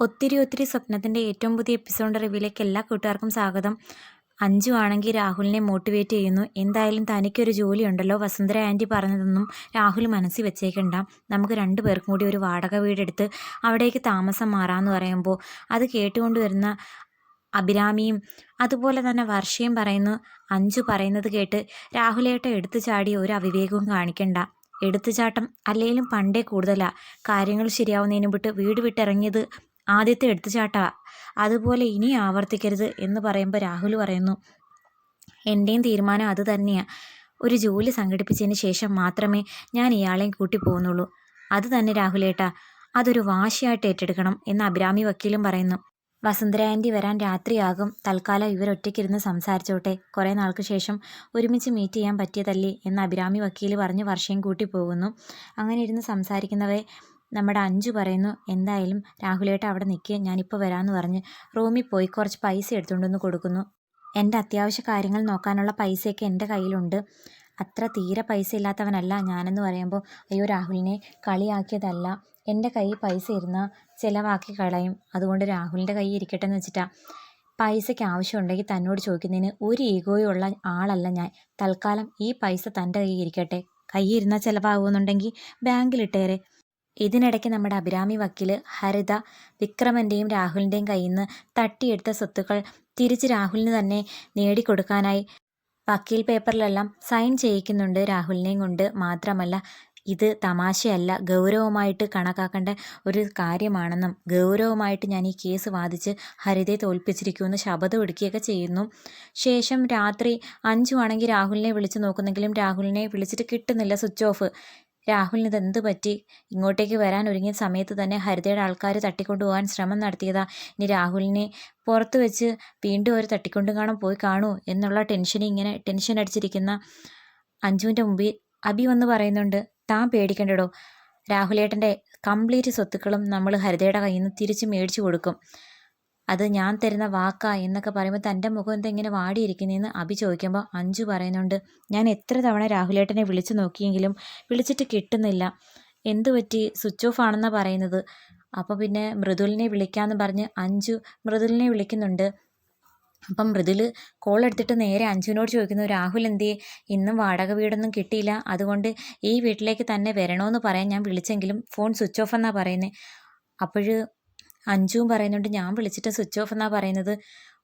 ഒത്തിരി ഒത്തിരി സ്വപ്നത്തിന്റെ ഏറ്റവും പുതിയ എപ്പിസോഡ് റിവ്യൂലേക്ക് എല്ലാ കൂട്ടുകാർക്കും സ്വാഗതം. അഞ്ചു ആണെങ്കിൽ രാഹുലിനെ മോട്ടിവേറ്റ് ചെയ്യുന്നു. എന്തായാലും തനിക്കൊരു ജോലിയുണ്ടല്ലോ. വസുന്ധര ആന്റി പറഞ്ഞതൊന്നും രാഹുൽ മനസ്സിൽ വെച്ചേക്കണ്ട. നമുക്ക് രണ്ടു പേർക്കും കൂടി ഒരു വാടക വീടെടുത്ത് അവിടേക്ക് താമസം മാറാമെന്ന് പറയുമ്പോൾ അത് കേട്ടുകൊണ്ട് വരുന്ന അഭിരാമിയും അതുപോലെ തന്നെ വർഷയും പറയുന്നു അഞ്ചു പറയുന്നത് കേട്ട് രാഹുലേട്ട എടുത്തു ചാടി ഒരു അവിവേകവും കാണിക്കണ്ട. എടുത്തുചാട്ടം അല്ലെങ്കിലും പണ്ടേ കൂടുതലാണ് കാര്യങ്ങൾ ശരിയാവുന്നതിന് വിട്ട് വീട് വിട്ടിറങ്ങിയത് ആദ്യത്തെ എടുത്തുചാട്ടാ. അതുപോലെ ഇനി ആവർത്തിക്കരുത് എന്ന് പറയുമ്പോൾ രാഹുൽ പറയുന്നു എന്റെയും തീരുമാനം അത് തന്നെയാണ് ഒരു ജോലി സംഘടിപ്പിച്ചതിന് ശേഷം മാത്രമേ ഞാൻ ഇയാളെയും കൂട്ടി പോകുന്നുള്ളൂ. അത് തന്നെ രാഹുലേട്ടാ. അതൊരു വാശിയായിട്ട് ഏറ്റെടുക്കണം എന്ന് അഭിരാമി വക്കീലും പറയുന്നു. വസുന്ധര ആന്റി വരാൻ രാത്രിയാകും. തൽക്കാലം ഇവരൊറ്റയ്ക്കിരുന്ന് സംസാരിച്ചോട്ടെ. കുറേ നാൾക്ക് ശേഷം ഒരുമിച്ച് മീറ്റ് ചെയ്യാൻ പറ്റിയതല്ലേ എന്ന് അഭിരാമി വക്കീൽ പറഞ്ഞ് വർഷയും കൂട്ടി പോകുന്നു. അങ്ങനെ ഇരുന്ന് സംസാരിക്കുന്നവരെ നമ്മുടെ അഞ്ചു പറയുന്നു എന്തായാലും രാഹുലേട്ട അവിടെ നിൽക്കുക ഞാനിപ്പോൾ വരാമെന്ന് പറഞ്ഞ് റൂമിൽ പോയി കുറച്ച് പൈസ എടുത്തുകൊണ്ടൊന്ന് കൊടുക്കുന്നു. എന്റെ അത്യാവശ്യ കാര്യങ്ങൾ നോക്കാനുള്ള പൈസയൊക്കെ എന്റെ കയ്യിലുണ്ട്. അത്ര തീരെ പൈസ ഇല്ലാത്തവനല്ല ഞാനെന്ന് പറയുമ്പോൾ അയ്യോ രാഹുലിനെ കളിയാക്കിയതല്ല. എന്റെ കയ്യിൽ പൈസ ഇരുന്നാൽ ചിലവാക്കി കളയും. അതുകൊണ്ട് രാഹുലിന്റെ കൈ ഇരിക്കട്ടെ എന്ന് വെച്ചിട്ടാ. പൈസയ്ക്ക് ആവശ്യമുണ്ടെങ്കിൽ തന്നോട് ചോദിക്കുന്നതിന് ഒരു ഈഗോയും ഉള്ള ആളല്ല ഞാൻ. തൽക്കാലം ഈ പൈസ തന്റെ കയ്യിൽ ഇരിക്കട്ടെ. കയ്യിൽ ഇരുന്നാൽ ചിലവാകുമെന്നുണ്ടെങ്കിൽ ബാങ്കിലിട്ടേരെ. ഇതിനിടയ്ക്ക് നമ്മുടെ അഭിരാമി വക്കീൽ ഹരിത വിക്രമന്റെയും രാഹുലിന്റെയും കയ്യിൽ നിന്ന് തട്ടിയെടുത്ത സ്വത്തുക്കൾ തിരിച്ച് രാഹുലിന് തന്നെ നേടിക്കൊടുക്കാനായി വക്കീൽ പേപ്പറിലെല്ലാം സൈൻ ചെയ്യിക്കുന്നുണ്ട് രാഹുലിനെയും കൊണ്ട് മാത്രമല്ല ഇത് തമാശയല്ല ഗൗരവമായിട്ട് കണക്കാക്കേണ്ട ഒരു കാര്യമാണെന്നും ഗൗരവമായിട്ട് ഞാൻ ഈ കേസ് വാദിച്ച് ഹരിതയെ തോൽപ്പിച്ചിരിക്കുമെന്ന് ശബ്ദം എടുക്കുകയൊക്കെ ചെയ്യുന്നു. ശേഷം രാത്രി അഞ്ചു ആണെങ്കിൽ രാഹുലിനെ വിളിച്ച് നോക്കുന്നെങ്കിലും രാഹുലിനെ വിളിച്ചിട്ട് കിട്ടുന്നില്ല സ്വിച്ച് ഓഫ്. രാഹുലിന് ഇതെന്ത് പറ്റി? ഇങ്ങോട്ടേക്ക് വരാൻ ഒരുങ്ങിയ സമയത്ത് തന്നെ ഹരിതയുടെ ആൾക്കാർ തട്ടിക്കൊണ്ടു പോകാൻ ശ്രമം നടത്തിയതാ. ഇനി രാഹുലിനെ പുറത്ത് വെച്ച് വീണ്ടും അവർ തട്ടിക്കൊണ്ടും കാണാൻ പോയി കാണൂ എന്നുള്ള ടെൻഷൻ ഇങ്ങനെ ടെൻഷൻ അടിച്ചിരിക്കുന്ന അഞ്ജുവിന്റെ മുമ്പിൽ അബി വന്ന് പറയുന്നുണ്ട് താൻ പേടിക്കണ്ടടോ. രാഹുലേട്ടന്റെ കംപ്ലീറ്റ് സ്വത്തുക്കളും നമ്മൾ ഹരിതയുടെ കയ്യിൽ നിന്ന് തിരിച്ച് മേടിച്ചു കൊടുക്കും. അത് ഞാൻ തരുന്ന വാക്കാ എന്നൊക്കെ പറയുമ്പോൾ തന്റെ മുഖം എന്താ ഇങ്ങനെ വാടിയിരിക്കുന്നതെന്ന് അഭി ചോദിക്കുമ്പോൾ അഞ്ചു പറയുന്നുണ്ട് ഞാൻ എത്ര തവണ രാഹുലേട്ടനെ വിളിച്ചു നോക്കിയെങ്കിലും വിളിച്ചിട്ട് കിട്ടുന്നില്ല. എന്തു പറ്റി? സ്വിച്ച് ഓഫ് ആണെന്നാണ് പറയുന്നത്. അപ്പോൾ പിന്നെ മൃദുലിനെ വിളിക്കാമെന്ന് പറഞ്ഞ് അഞ്ചു മൃദുലിനെ വിളിക്കുന്നുണ്ട്. അപ്പം മൃദുൽ കോൾ എടുത്തിട്ട് നേരെ അഞ്ജുവിനോട് ചോദിക്കുന്നു രാഹുൽ എന്തേ ഇന്നും വാടക വീടൊന്നും കിട്ടിയില്ല. അതുകൊണ്ട് ഈ വീട്ടിലേക്ക് തന്നെ വരണമെന്ന് പറയാൻ ഞാൻ വിളിച്ചെങ്കിലും ഫോൺ സ്വിച്ച് ഓഫ് എന്നാണ് പറയുന്നത് അപ്പോൾ അഞ്ജുവും പറയുന്നുണ്ട് ഞാൻ വിളിച്ചിട്ട് സ്വിച്ച് ഓഫ് എന്നാണ് പറയുന്നത്.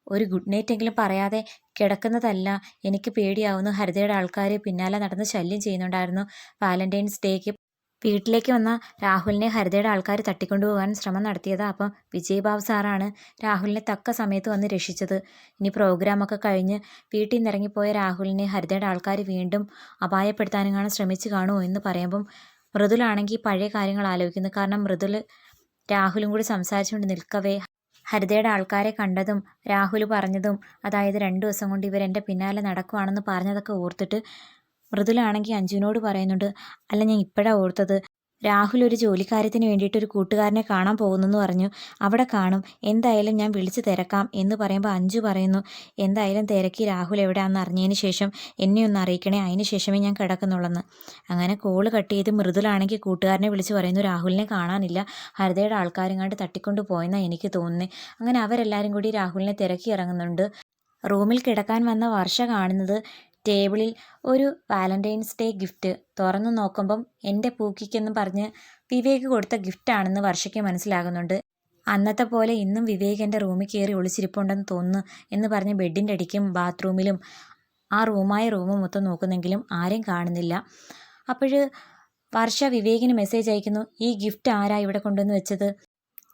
ഒരു ഗുഡ് നൈറ്റ് എങ്കിലും പറയാതെ കിടക്കുന്നതല്ല. എനിക്ക് പേടിയാവുന്നു. ഹരിതയുടെ ആൾക്കാർ പിന്നാലെ നടന്ന് ശല്യം ചെയ്യുന്നുണ്ടായിരുന്നു. വാലന്റൈൻസ് ഡേക്ക് വീട്ടിലേക്ക് വന്ന രാഹുലിനെ ഹരിതയുടെ ആൾക്കാർ തട്ടിക്കൊണ്ടുപോകാൻ ശ്രമം നടത്തിയത്. അപ്പം വിജയബാബു സാറാണ് രാഹുലിനെ തക്ക സമയത്ത് വന്ന് രക്ഷിച്ചത്. ഇനി പ്രോഗ്രാമൊക്കെ കഴിഞ്ഞ് വീട്ടിൽ നിന്ന് ഇറങ്ങിപ്പോയ രാഹുലിനെ ഹരിതയുടെ ആൾക്കാർ വീണ്ടും അപായപ്പെടുത്താനും ശ്രമിച്ചു കാണുമോ എന്ന് പറയുമ്പം മൃദുലാണെങ്കിൽ പഴയ കാര്യങ്ങൾ ആലോചിക്കുന്നു. കാരണം മൃദുൽ രാഹുലും കൂടി സംസാരിച്ചുകൊണ്ട് നിൽക്കവേ. ഹരിതയുടെ ആൾക്കാരെ കണ്ടതും രാഹുൽ പറഞ്ഞതും അതായത് രണ്ടു ദിവസം കൊണ്ട് ഇവർ ഇവരെന്റെ പിന്നാലെ നടക്കുവാണെന്ന് പറഞ്ഞതൊക്കെ ഓർത്തിട്ട് മൃദുലാണെങ്കിൽ അഞ്ജുവിനോട് പറയുന്നുണ്ട് അല്ല ഞാൻ ഇപ്പോഴാണ് ഓർത്തത്. രാഹുൽ ഒരു ജോലിക്കാര്യത്തിന് വേണ്ടിയിട്ട് ഒരു കൂട്ടുകാരനെ കാണാൻ പോകുന്നെന്ന് പറഞ്ഞു. അവിടെ കാണും എന്തായാലും ഞാൻ വിളിച്ചു തിരക്കാം എന്ന് പറയുമ്പോൾ അഞ്ചു പറയുന്നു എന്തായാലും തിരക്കി രാഹുൽ എവിടെയാണെന്ന് അറിഞ്ഞതിന് ശേഷം എന്നെ ഒന്ന് അറിയിക്കണേ അതിന് ശേഷമേ ഞാൻ കിടക്കുന്നുള്ളെന്ന്. അങ്ങനെ കോൾ കട്ട് ചെയ്ത് മൃദുലാണെങ്കിൽ കൂട്ടുകാരനെ വിളിച്ച് പറയുന്നു രാഹുലിനെ കാണാനില്ല ഹരിതയുടെ ആൾക്കാരും കണ്ട് തട്ടിക്കൊണ്ട് പോയെന്നാണ് എനിക്ക് തോന്നുന്നത് അങ്ങനെ അവരെല്ലാവരും കൂടി രാഹുലിനെ തിരക്കി ഇറങ്ങുന്നുണ്ട്. റൂമിൽ കിടക്കാൻ വന്ന വർഷ കാണുന്നത് ടേബിളിൽ ഒരു വാലന്റൈൻസ് ഡേ ഗിഫ്റ്റ് തുറന്നു നോക്കുമ്പം എന്റെ പൂക്കിക്കെന്ന് പറഞ്ഞ് വിവേക് കൊടുത്ത ഗിഫ്റ്റാണെന്ന് വർഷയ്ക്ക് മനസ്സിലാകുന്നുണ്ട്. അന്നത്തെ പോലെ ഇന്നും വിവേക് എന്റെ റൂമിൽ കയറി ഒളിച്ചിരിപ്പുണ്ടെന്ന് തോന്നുന്നു എന്ന് പറഞ്ഞ് ബെഡിന്റെ അടിക്കും ബാത്റൂമിലും ആ റൂമായ റൂമും മൊത്തം നോക്കുന്നെങ്കിലും ആരും കാണുന്നില്ല. അപ്പോൾ വർഷ വിവേകിന് മെസ്സേജ് അയക്കുന്നു ഈ ഗിഫ്റ്റ് ആരാ ഇവിടെ കൊണ്ടുവന്ന് വെച്ചത്?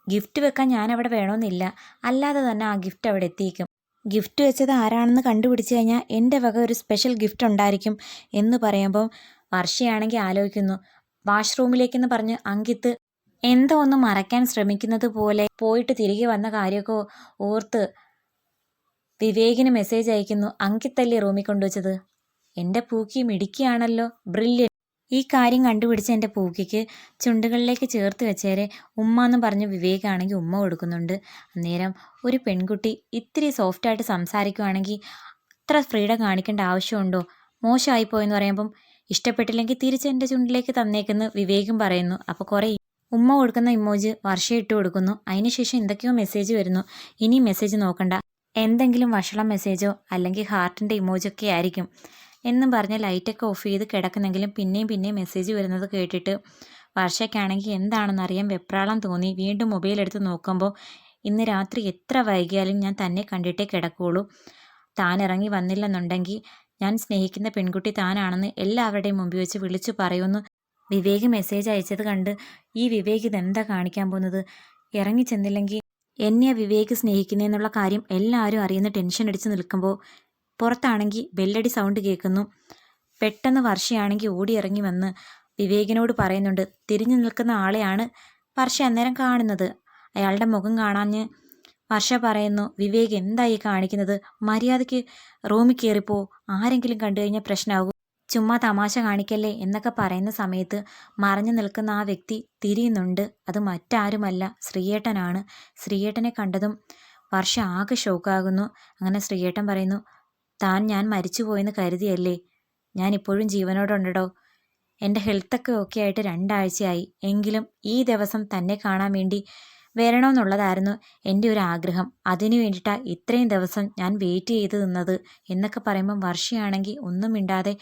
ഗിഫ്റ്റ് വെക്കാൻ ഞാൻ അവിടെ വേണമെന്നില്ല അല്ലാതെ തന്നെ ആ ഗിഫ്റ്റ് അവിടെ എത്തിക്കും ഗിഫ്റ്റ് വെച്ചത് ആരാണെന്ന് കണ്ടുപിടിച്ച് കഴിഞ്ഞാൽ എന്റെ വക ഒരു സ്പെഷ്യൽ ഗിഫ്റ്റ് ഉണ്ടായിരിക്കും എന്ന് പറയുമ്പം വർഷയാണെങ്കിൽ ആലോചിക്കുന്നു. വാഷ്റൂമിലേക്കെന്ന് പറഞ്ഞ് അങ്കിത്ത് എന്തോ ഒന്ന് മറയ്ക്കാൻ ശ്രമിക്കുന്നത് പോലെ പോയിട്ട് തിരികെ വന്ന കാര്യമൊക്കെ ഓർത്ത് വിവേകിന് മെസ്സേജ് അയക്കുന്നു. അങ്കിത്തല്ലേ റൂമിൽ കൊണ്ടുവച്ചത്? എന്റെ പൂക്കി മിടുക്കിയാണല്ലോ. ബ്രില്യൻ ഈ കാര്യം കണ്ടുപിടിച്ച് എന്റെ പൂക്കിക്ക് ചുണ്ടുകളിലേക്ക് ചേർത്ത് വെച്ചേരെ ഉമ്മ എന്ന് പറഞ്ഞ് വിവേകാണെങ്കിൽ ഉമ്മ കൊടുക്കുന്നുണ്ട്. അന്നേരം ഒരു പെൺകുട്ടി ഇത്തിരി സോഫ്റ്റായിട്ട് സംസാരിക്കുവാണെങ്കിൽ അത്ര ഫ്രീഡം കാണിക്കേണ്ട ആവശ്യമുണ്ടോ? മോശമായിപ്പോയെന്ന് പറയുമ്പം ഇഷ്ടപ്പെട്ടില്ലെങ്കിൽ തിരിച്ച് എന്റെ ചുണ്ടിലേക്ക് തന്നേക്കെന്ന് വിവേകും പറയുന്നു. അപ്പോൾ കുറേ ഉമ്മ കൊടുക്കുന്ന ഇമോജ് വർഷം ഇട്ട് കൊടുക്കുന്നു. അതിനുശേഷം എന്തൊക്കെയോ മെസ്സേജ് വരുന്നു. ഇനി മെസ്സേജ് നോക്കണ്ട. എന്തെങ്കിലും വഷളം മെസ്സേജോ അല്ലെങ്കിൽ ഹാർട്ടിന്റെ ഇമോജൊക്കെ ആയിരിക്കും. എന്നും പറഞ്ഞ് ലൈറ്റൊക്കെ ഓഫ് ചെയ്ത് കിടക്കുന്നെങ്കിലും പിന്നെയും പിന്നെയും മെസ്സേജ് വരുന്നത് കേട്ടിട്ട് വർഷയ്ക്കാണെങ്കിൽ എന്താണെന്ന് അറിയാൻ വെപ്രാളം തോന്നി. വീണ്ടും മൊബൈൽ എടുത്ത് നോക്കുമ്പോൾ ഇന്ന് രാത്രി എത്ര വൈകിയാലും ഞാൻ തന്നെ കണ്ടിട്ടേ കിടക്കുകയുള്ളൂ താൻ ഇറങ്ങി വന്നില്ലെന്നുണ്ടെങ്കിൽ ഞാൻ സ്നേഹിക്കുന്ന പെൺകുട്ടി താനാണെന്ന് എല്ലാവരുടെയും മുമ്പിൽ വെച്ച് വിളിച്ചു പറയുന്നു. വിവേക് മെസ്സേജ് അയച്ചത് കണ്ട് ഈ വിവേക് ഇതെന്താ കാണിക്കാൻ പോകുന്നത്? ഇറങ്ങി ചെന്നില്ലെങ്കിൽ എന്നെ വിവേക് സ്നേഹിക്കുന്നതെന്നുള്ള കാര്യം എല്ലാവരും അറിയുന്ന ടെൻഷൻ അടിച്ച് നിൽക്കുമ്പോൾ പുറത്താണെങ്കിൽ ബെല്ലടി സൗണ്ട് കേൾക്കുന്നു. പെട്ടെന്ന് വർഷയാണെങ്കിൽ ഓടി ഇറങ്ങി വന്ന് വിവേകിനോട് പറയുന്നുണ്ട് തിരിഞ്ഞു നിൽക്കുന്ന ആളെയാണ് വർഷ അന്നേരം കാണുന്നത്. അയാളുടെ മുഖം കാണാഞ്ഞ് വർഷ പറയുന്നു വിവേക് എന്തായി കാണിക്കുന്നത്? മര്യാദയ്ക്ക് റൂമിൽ കയറിപ്പോ. ആരെങ്കിലും കണ്ടു കഴിഞ്ഞാൽ പ്രശ്നമാകും ചുമ്മാ തമാശ കാണിക്കല്ലേ എന്നൊക്കെ പറയുന്ന സമയത്ത് മറഞ്ഞു നിൽക്കുന്ന ആ വ്യക്തി തിരിയുന്നുണ്ട്. അത് മറ്റാരുമല്ല ശ്രീയേട്ടനാണ്. ശ്രീയേട്ടനെ കണ്ടതും വർഷ ആകെ ഷോക്കാകുന്നു അങ്ങനെ ശ്രീയേട്ടൻ പറയുന്നു താൻ ഞാൻ മരിച്ചുപോയെന്ന് കരുതിയല്ലേ? ഞാൻ ഇപ്പോഴും ജീവനോടുണ്ടടോ. എന്റെ ഹെൽത്തൊക്കെ ഓക്കെ ആയിട്ട് രണ്ടാഴ്ചയായി. എങ്കിലും ഈ ദിവസം തന്നെ കാണാൻ വേണ്ടി വരണമെന്നുള്ളതായിരുന്നു എന്റെ ഒരു ആഗ്രഹം. അതിനു വേണ്ടിയിട്ടാണ് ഇത്രയും ദിവസം ഞാൻ വെയിറ്റ് ചെയ്ത് നിന്നത് എന്നൊക്കെ പറയുമ്പം വർഷയാണെങ്കിൽ ഒന്നും മിണ്ടാതെ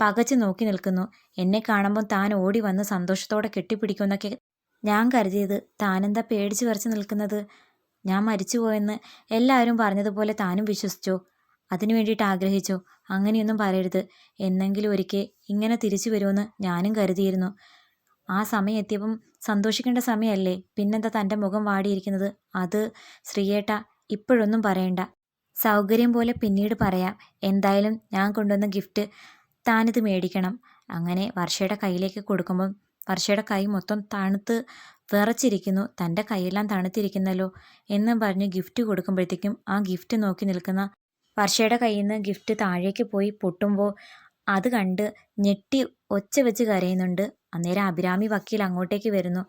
പകച്ചു നോക്കി നിൽക്കുന്നു. എന്നെ കാണുമ്പോൾ താൻ ഓടി വന്ന് സന്തോഷത്തോടെ കെട്ടിപ്പിടിക്കുമെന്നൊക്കെ ഞാൻ കരുതിയത്. താനെന്താ പേടിച്ച് വരച്ച് നിൽക്കുന്നത്? ഞാൻ മരിച്ചുപോയെന്ന് എല്ലാവരും പറഞ്ഞതുപോലെ താനും വിശ്വസിച്ചോ? അതിനു വേണ്ടിയിട്ട് ആഗ്രഹിച്ചോ. അങ്ങനെയൊന്നും പറയരുത്. എന്നെങ്കിലും ഒരിക്കൽ ഇങ്ങനെ തിരിച്ചു വരുമെന്ന് ഞാനും കരുതിയിരുന്നു. ആ സമയം എത്തിയപ്പം സന്തോഷിക്കേണ്ട സമയമല്ലേ? പിന്നെന്താ തന്റെ മുഖം വാടിയിരിക്കുന്നത്? അത് ശ്രീയേട്ട ഇപ്പോഴൊന്നും പറയണ്ട. സൗകര്യം പോലെ പിന്നീട് പറയാം. എന്തായാലും ഞാൻ കൊണ്ടുവന്ന ഗിഫ്റ്റ് താനിത് മേടിക്കണം. അങ്ങനെ വർഷയുടെ കയ്യിലേക്ക് കൊടുക്കുമ്പം വർഷയുടെ കൈ മൊത്തം തണുത്ത് വിറച്ചിരിക്കുന്നു. തന്റെ കൈയെല്ലാം തണുത്തിരിക്കുന്നല്ലോ എന്ന് പറഞ്ഞ് ഗിഫ്റ്റ് കൊടുക്കുമ്പോഴത്തേക്കും ആ ഗിഫ്റ്റ് നോക്കി നിൽക്കുന്ന വർഷയുടെ കയ്യിൽ നിന്ന് ഗിഫ്റ്റ് താഴേക്ക് പോയി പൊട്ടുമ്പോൾ അത് കണ്ട് ഞെട്ടി ഒച്ച വെച്ച് കരയുന്നുണ്ട്. അന്നേരം അഭിരാമി വക്കീൽ അങ്ങോട്ടേക്ക് വരുന്നു.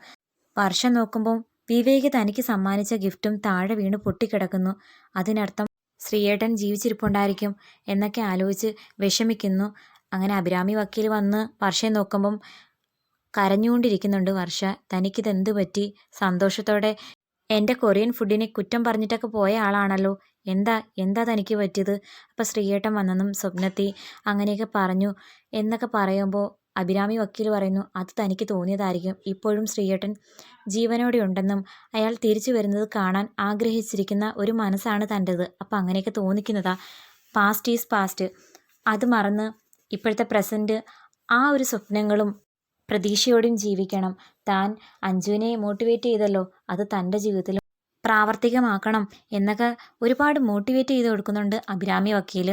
വർഷം നോക്കുമ്പോൾ വിവേക് തനിക്ക് സമ്മാനിച്ച ഗിഫ്റ്റും താഴെ വീണ് പൊട്ടിക്കിടക്കുന്നു. അതിനർത്ഥം ശ്രീയേട്ടൻ ജീവിച്ചിരിപ്പുണ്ടായിരിക്കും എന്നൊക്കെ ആലോചിച്ച് വിഷമിക്കുന്നു. അങ്ങനെ അഭിരാമി വക്കീൽ വന്ന് വർഷയെ നോക്കുമ്പം കരഞ്ഞുകൊണ്ടിരിക്കുന്നുണ്ട് വർഷ. തനിക്കിതെന്ത് പറ്റി? സന്തോഷത്തോടെ എന്റെ കൊറിയൻ ഫുഡിനെ കുറ്റം പറഞ്ഞിട്ടൊക്കെ പോയ ആളാണല്ലോ. എന്താ എന്താ തനിക്ക് പറ്റിയത്? അപ്പോൾ ശ്രീയേട്ടൻ വന്നെന്നും സ്വപ്നത്തി അങ്ങനെയൊക്കെ പറഞ്ഞു എന്നൊക്കെ പറയുമ്പോൾ അഭിരാമി വക്കീൽ പറയുന്നു അത് തനിക്ക് തോന്നിയതായിരിക്കും. ഇപ്പോഴും ശ്രീയേട്ടൻ ജീവനോടെ ഉണ്ടെന്നും അയാൾ തിരിച്ചു വരുന്നത് കാണാൻ ആഗ്രഹിച്ചിരിക്കുന്ന ഒരു മനസ്സാണ് തന്റെത്. അപ്പം അങ്ങനെയൊക്കെ തോന്നിക്കുന്നതാ. പാസ്റ്റ് ഈസ് പാസ്റ്റ് അത് മറന്ന് ഇപ്പോഴത്തെ പ്രസന്റ് ആ ഒരു സ്വപ്നങ്ങളും പ്രതീക്ഷയോടെയും ജീവിക്കണം. താൻ അഞ്ജുവിനെ മോട്ടിവേറ്റ് ചെയ്തല്ലോ. അത് തന്റെ ജീവിതത്തിലും പ്രാവർത്തികമാക്കണം എന്നൊക്കെ ഒരുപാട് മോട്ടിവേറ്റ് ചെയ്ത് കൊടുക്കുന്നുണ്ട് അഭിരാമി വക്കീൽ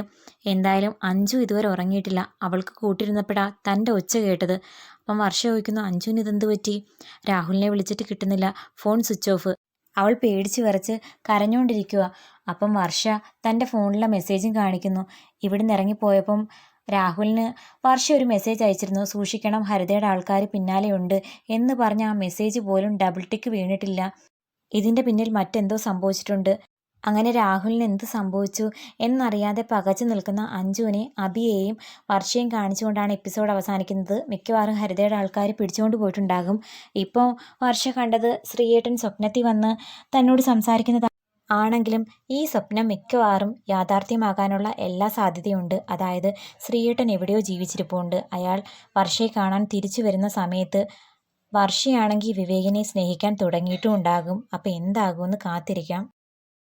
എന്തായാലും അഞ്ചു ഇതുവരെ ഉറങ്ങിയിട്ടില്ല. അവൾക്ക് കൂട്ടിരുന്നപ്പോഴാ തന്റെ ഒച്ച കേട്ടത്. അപ്പം വർഷ ചോദിക്കുന്നു അഞ്ജുവിന് ഇതെന്ത് പറ്റി? രാഹുലിനെ വിളിച്ചിട്ട് കിട്ടുന്നില്ല. Phone switch off. അവൾ പേടിച്ച് വിറച്ച് കരഞ്ഞുകൊണ്ടിരിക്കുക അപ്പം വർഷ തന്റെ ഫോണിലെ മെസ്സേജും കാണിക്കുന്നു. ഇവിടുന്ന് ഇറങ്ങിപ്പോയപ്പം രാഹുലിന് വർഷ ഒരു മെസ്സേജ് അയച്ചിരുന്നു. സൂക്ഷിക്കണം ഹരിതയുടെ ആൾക്കാർ പിന്നാലെയുണ്ട് എന്ന് പറഞ്ഞ ആ മെസ്സേജ് പോലും ഡബിൾ ടിക്ക് വീണിട്ടില്ല. ഇതിന്റെ പിന്നിൽ മറ്റെന്തോ സംഭവിച്ചിട്ടുണ്ട്. അങ്ങനെ രാഹുലിന് എന്ത് സംഭവിച്ചു എന്നറിയാതെ പകച്ചു നിൽക്കുന്ന അഞ്ജുവിനെ അബിയെയും വർഷയും കാണിച്ചുകൊണ്ടാണ് എപ്പിസോഡ് അവസാനിക്കുന്നത്. മിക്കവാറും ഹരിതയുടെ ആൾക്കാർ പിടിച്ചുകൊണ്ട് പോയിട്ടുണ്ടാകും. ഇപ്പോൾ വർഷ കണ്ടത് ശ്രീയേട്ടൻ സ്വപ്നത്തിൽ വന്ന് തന്നോട് സംസാരിക്കുന്നത് ആണെങ്കിലും ഈ സ്വപ്നം മിക്കവാറും യാഥാർത്ഥ്യമാകാനുള്ള എല്ലാ സാധ്യതയുണ്ട്. അതായത് ശ്രീയേട്ടൻ എവിടെയോ ജീവിച്ചിരിപ്പുണ്ട്. അയാൾ വർഷയെ കാണാൻ തിരിച്ചു വരുന്ന സമയത്ത് വർഷയാണെങ്കിൽ വിവേകിനെ സ്നേഹിക്കാൻ തുടങ്ങിയിട്ടും ഉണ്ടാകും. അപ്പോൾ എന്താകുമെന്ന് കാത്തിരിക്കാം.